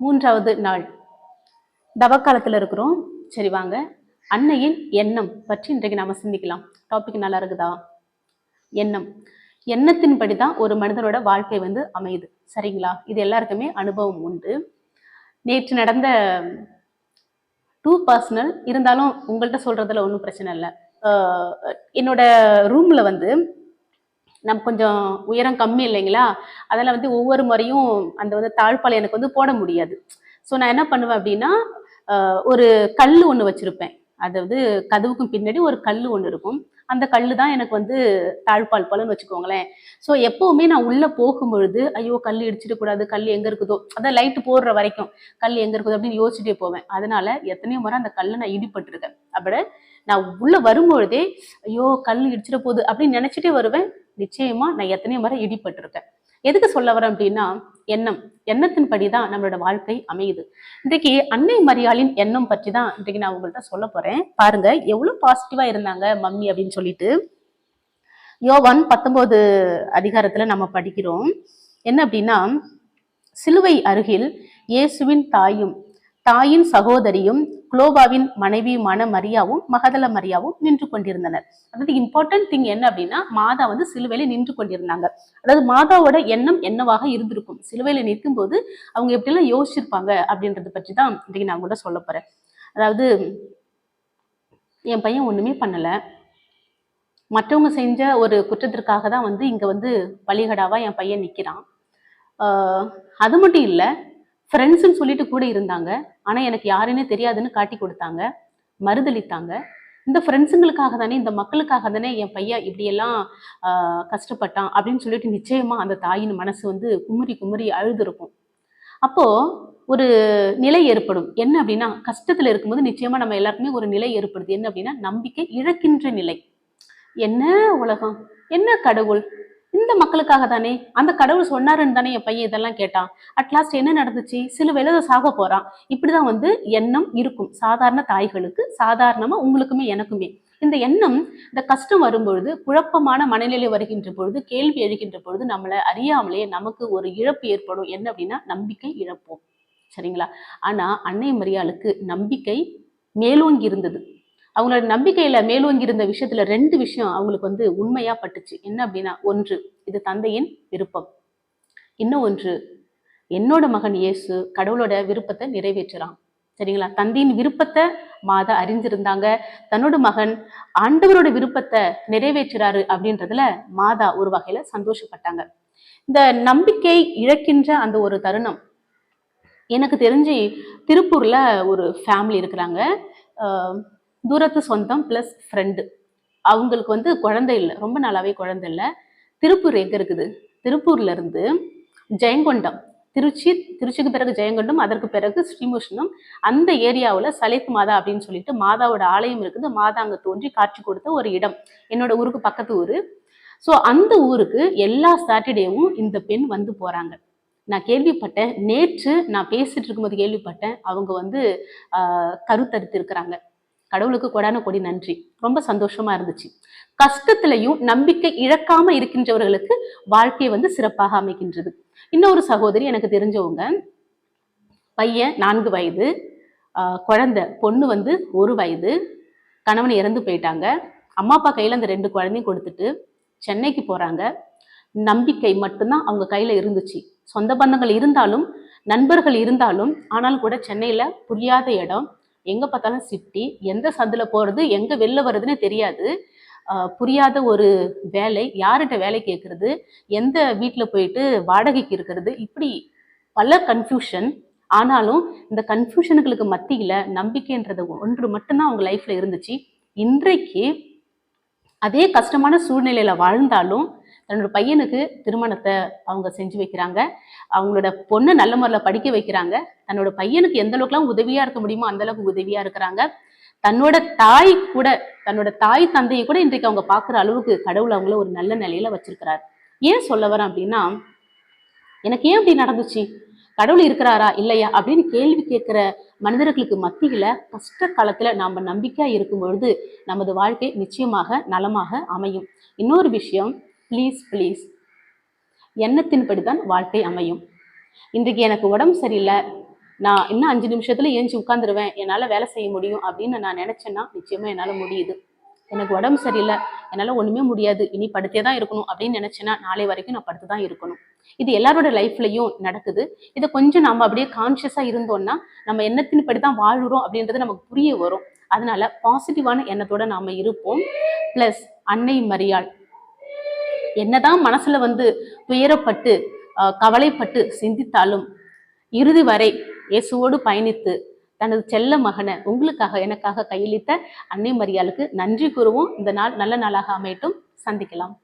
மூன்றாவது நாள். தவக்காலத்தில் இருக்கிறோம். சரி வாங்க. அன்னையின் எண்ணம் பற்றி இன்றைக்கு நாம் சிந்திக்கலாம். டாபிக் நல்லா இருக்குதா? எண்ணம். எண்ணத்தின்படி தான் ஒரு மனிதனோட வாழ்க்கை வந்து அமையுது. சரிங்களா? இது எல்லாருக்குமே அனுபவம் உண்டு. நேற்று நடந்த டூ பர்சனல் இருந்தாலும் உங்கள்கிட்ட சொல்றதுல ஒன்றும் பிரச்சனை இல்லை. என்னோட ரூம்ல வந்து நம்ம கொஞ்சம் உயரம் கம்மி இல்லைங்களா? அதில் வந்து ஒவ்வொரு முறையும் அந்த வந்து தாழ்பாலை எனக்கு வந்து போட முடியாது. ஸோ நான் என்ன பண்ணுவேன் அப்படின்னா ஒரு கல் ஒன்று வச்சுருப்பேன். அதாவது கதவுக்கும் பின்னாடி ஒரு கல் ஒன்று இருக்கும். அந்த கல் தான் எனக்கு வந்து தாழ்பால் போலன்னு வச்சுக்கோங்களேன். ஸோ எப்போவுமே நான் உள்ளே போகும்பொழுது ஐயோ கல் இடிச்சிடக்கூடாது கல் எங்கே இருக்குதோ அதான் லைட்டு போடுற வரைக்கும் கல் எங்கே இருக்குதோ அப்படின்னு யோசிச்சுட்டே போவேன். அதனால எத்தனையோ முறை அந்த கல்லை நான் இடிபட்டிருக்கேன். அப்படி நான் உள்ளே வரும்பொழுதே ஐயோ கல் இடிச்சிட போகுது அப்படின்னு நினச்சிட்டே வருவேன். நிச்சயமா நான் எத்தனையோ முறை இடிபட்டிருக்கேன். எதுக்கு சொல்ல வரேன் அப்படின்னா எண்ணம். எண்ணத்தின்படி தான் நம்மளோட வாழ்க்கை அமையுது. இன்றைக்கு அன்னை மரியாளின் எண்ணம் பற்றி தான் இன்றைக்கு நான் உங்கள்கிட்ட சொல்ல போறேன். பாருங்க எவ்வளவு பாசிட்டிவா இருந்தாங்க மம்மி அப்படின்னு சொல்லிட்டு. யோவான் பத்தொன்பது அதிகாரத்துல நம்ம படிக்கிறோம். என்ன அப்படின்னா சிலுவை அருகில் இயேசுவின் தாயும் தாயின் சகோதரியும் குளோபாவின் மனைவியுமான மரியாவும் மகதல மரியாவும் நின்று கொண்டிருந்தனர். அதாவது இம்பார்ட்டன்ட் திங் என்ன அப்படின்னா மாதா வந்து சிலுவையில நின்று கொண்டிருந்தாங்க. அதாவது மாதாவோட எண்ணம் என்னவாக இருந்திருக்கும்? சிலுவையில நிற்கும் போது அவங்க எப்படிலாம் யோசிச்சிருப்பாங்க அப்படின்றத பற்றி தான் இன்றைக்கு நான் கூட சொல்ல போறேன். அதாவது என் பையன் ஒண்ணுமே பண்ணல. மற்றவங்க செஞ்ச ஒரு குற்றத்திற்காக தான் வந்து இங்க வந்து பலிகடாவா என் பையன் நிக்கிறான். அது மட்டும் இல்லை ஃப்ரெண்ட்ஸ்ன்னு சொல்லிட்டு கூட இருந்தாங்க. ஆனால் எனக்கு யாருன்னே தெரியாதுன்னு காட்டி கொடுத்தாங்க. மறுதளித்தாங்க இந்த ஃப்ரெண்ட்ஸுங்களுக்காக தானே இந்த மக்களுக்காக தானே என் பையன் இப்படியெல்லாம் ஆஹ் கஷ்டப்பட்டான் அப்படின்னு சொல்லிட்டு நிச்சயமா அந்த தாயின் மனசு வந்து குமுறி குமுறி அழுதுருக்கும். அப்போ ஒரு நிலை ஏற்படும். என்ன அப்படின்னா கஷ்டத்துல இருக்கும்போது நிச்சயமா நம்ம எல்லாருக்குமே ஒரு நிலை ஏற்படுது. என்ன அப்படின்னா நம்பிக்கை இழக்கின்ற நிலை. என்ன உலகம்? என்ன கடவுள்? இந்த மக்களுக்காக தானே? அந்த கடவுள் சொன்னாருன்னு தானே என் பையன் இதெல்லாம் கேட்டான். அட்லாஸ்ட் என்ன நடந்துச்சு? சில வேலை சாக போறான். இப்படிதான் வந்து எண்ணம் இருக்கும். சாதாரண தாய்களுக்கு சாதாரணமா உங்களுக்குமே எனக்குமே. இந்த எண்ணம் இந்த கஷ்டம் வரும்பொழுது குழப்பமான மனநிலை வருகின்ற பொழுது கேள்வி எழுகின்ற பொழுது நம்மளை அறியாமலே நமக்கு ஒரு இழப்பு ஏற்படும். என்ன அப்படின்னா நம்பிக்கை இழப்போம். சரிங்களா? ஆனா அன்னை மரியாளுக்கு நம்பிக்கை மேலோங்கி இருந்தது. அவங்களோட நம்பிக்கையில மேலோங்கி இருந்த விஷயத்துல ரெண்டு விஷயம் அவங்களுக்கு வந்து உண்மையா பட்டுச்சு. என்ன அப்படின்னா ஒன்று இது தந்தையின் விருப்பம். இன்னும் ஒன்று என்னோட மகன் இயேசு கடவுளோட விருப்பத்தை நிறைவேற்றுறான். சரிங்களா? தந்தையின் விருப்பத்தை மாதா அறிஞ்சிருந்தாங்க. தன்னோட மகன் ஆண்டவரோட விருப்பத்தை நிறைவேற்றுறாரு அப்படின்றதுல மாதா ஒரு வகையில சந்தோஷப்பட்டாங்க. இந்த நம்பிக்கை இழக்கின்ற அந்த ஒரு தருணம் எனக்கு தெரிஞ்சு திருப்பூர்ல ஒரு ஃபேமிலி இருக்கிறாங்க. தூரத்து சொந்தம் ப்ளஸ் ஃப்ரெண்டு அவங்களுக்கு வந்து குழந்தை இல்லை ரொம்ப நாளாவே குழந்தை இல்லை. திருப்பூர் எங்கே இருக்குது? திருப்பூர்ல இருந்து ஜெயங்கொண்டம். திருச்சி திருச்சிக்கு பிறகு ஜெயங்கொண்டம் அதற்கு பிறகு ஸ்ரீமுஷ்ணம் அந்த ஏரியாவில் சலித் மாதா அப்படின்னு சொல்லிட்டு மாதாவோட ஆலயம் இருக்குது. மாதா அங்கே தோன்றி காட்சி கொடுத்த ஒரு இடம். என்னோட ஊருக்கு பக்கத்து ஊர். ஸோ அந்த ஊருக்கு எல்லா சாட்டர்டேவும் இந்த பெண் வந்து போகிறாங்க நான் கேள்விப்பட்டேன். நேற்று நான் பேசிட்டு இருக்கும்போது கேள்விப்பட்டேன். அவங்க வந்து கருத்தரித்திருக்கிறாங்க. கருத்தரித்து இருக்கிறாங்க கடவுளுக்கு கொடான கொடி நன்றி. ரொம்ப சந்தோஷமா இருந்துச்சு. கஷ்டத்திலையும் நம்பிக்கை இழக்காம இருக்கின்றவர்களுக்கு வாழ்க்கையை வந்து சிறப்பாக அமைக்கின்றது இன்னொரு சகோதரி எனக்கு தெரிஞ்சவங்க. பையன் நான்கு வயது. குழந்த குழந்தை பொண்ணு வந்து ஒரு வயது. கணவன் இறந்து போயிட்டாங்க. அம்மா அப்பா கையில் அந்த ரெண்டு குழந்தையும் கொடுத்துட்டு சென்னைக்கு போகிறாங்க நம்பிக்கை மட்டும்தான் அவங்க கையில் இருந்துச்சு. சொந்த பந்தங்கள் இருந்தாலும் நண்பர்கள் இருந்தாலும் ஆனால் கூட சென்னையில் புரியாத இடம். எங்கே பார்த்தாலும் சிட்டி எந்த சந்தில் போகிறது எங்கே வெளில வருதுன்னு தெரியாது. புரியாத ஒரு வேலை யார்கிட்ட வேலை கேட்கறது எந்த வீட்டில் போயிட்டு வாடகைக்கு இருக்கிறது இப்படி பல கன்ஃபியூஷன் ஆனாலும் இந்த கன்ஃபியூஷனுங்களுக்கு மத்தியில் நம்பிக்கைன்றது ஒன்று மட்டும்தான் அவங்க லைஃப்பில் இருந்துச்சு. இன்றைக்கு அதே கஷ்டமான சூழ்நிலையில் வாழ்ந்தாலும் தன்னோட பையனுக்கு திருமணத்தை அவங்க செஞ்சு வைக்கிறாங்க. அவங்களோட பொண்ணை நல்ல முறையில் படிக்க வைக்கிறாங்க. தன்னோட பையனுக்கு எந்த அளவுக்குலாம் உதவியா இருக்க முடியுமோ அந்த அளவுக்கு உதவியா இருக்கிறாங்க. தன்னோட தாய் கூட தன்னோட தாய் தந்தையை கூட இன்றைக்கு அவங்க பார்க்குற அளவுக்கு கடவுள் அவங்கள ஒரு நல்ல நிலையில வச்சிருக்கிறார். ஏன் சொல்ல வரேன் அப்படின்னா எனக்கு ஏன் அப்படி நடந்துச்சு? கடவுள் இருக்கிறாரா? இல்லையா? அப்படின்னு கேள்வி கேட்கிற மனிதர்களுக்கு மத்தியில கஷ்ட காலத்துல நாம நம்பிக்கையா இருக்கும் பொழுது நமது வாழ்க்கை நிச்சயமாக நலமாக அமையும். இன்னொரு விஷயம் ப்ளீஸ் ப்ளீஸ் எண்ணத்தின்படி தான் வாழ்க்கை அமையும். இன்றைக்கு எனக்கு உடம்பு சரியில்லை. நான் இன்னும் அஞ்சு நிமிஷத்துல ஏஞ்சி உட்காந்துருவேன் என்னால் வேலை செய்ய முடியும் அப்படின்னு நான் நினச்சேன்னா நிச்சயமா என்னால் முடியுது. எனக்கு உடம்பு சரியில்லை. என்னால் ஒன்றுமே முடியாது. இனி படுத்தே தான் இருக்கணும் அப்படின்னு நினச்சேன்னா நாளை வரைக்கும் நான் படுத்து தான் இருக்கணும். இது எல்லாரோட லைஃப்லையும் நடக்குது. இதை கொஞ்சம் நம்ம அப்படியே கான்ஷியஸாக இருந்தோம்னா நம்ம எண்ணத்தின்படி தான் வாழ்கிறோம் அப்படின்றது நமக்கு புரிய வரும். அதனால பாசிட்டிவான எண்ணத்தோட நாம இருப்போம். ப்ளஸ் அன்னை மரியாள். என்னதான் மனசுல வந்து துயரப்பட்டு கவலைப்பட்டு சிந்தித்தாலும் இறுதி வரை இயேசுவோடு பயணித்து தனது செல்ல மகனை உங்களுக்காக எனக்காக கையளித்த அன்னை மரியாளுக்கு நன்றி கூறுவோம். இந்த நாள் நல்ல நாளாக அமையட்டும். சந்திக்கலாம்.